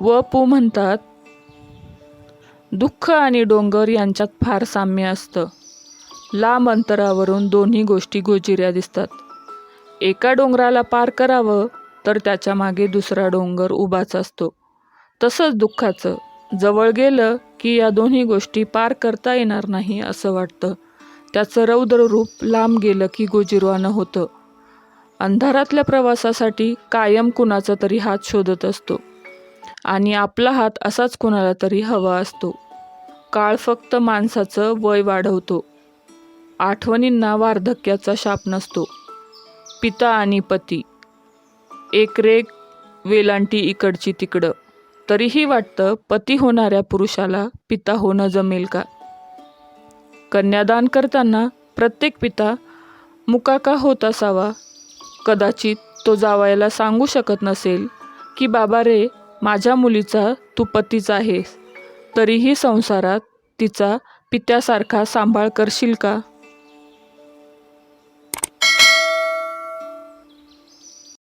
व पू म्हणतात दुःख आणि डोंगर यांच्यात फार साम्य असतं. लांब अंतरावरून दोन्ही गोष्टी गोजिऱ्या दिसतात. एका डोंगराला पार करावं तर त्याच्यामागे दुसरा डोंगर उभाच असतो. तसंच दुःखाचं. जवळ गेलं की या दोन्ही गोष्टी पार करता येणार नाही असं वाटतं. त्याचं रौद्र रूप लांब गेलं की गोजिरवानं होतं. अंधारातल्या प्रवासासाठी कायम कुणाचा तरी हात शोधत असतो. आणि आपला हात असाच कोणाला तरी हवा असतो. काळ फक्त माणसाचं वय वाढवतो. आठवणींना वार्धक्याचा शाप नसतो. पिता आणि पती. एकरेक वेलांटी इकडची तिकडं. तरीही वाटतं पती होणाऱ्या पुरुषाला पिता होणं जमेल का? कन्यादान करताना प्रत्येक पिता मुकाका होत असावा? कदाचित तो जावायला सांगू शकत नसेल की बाबा रे माझ्या मुलीचा तू पतीच आहेस. तरीही संसारात तिचा पित्यासारखा सांभाळ करशील का?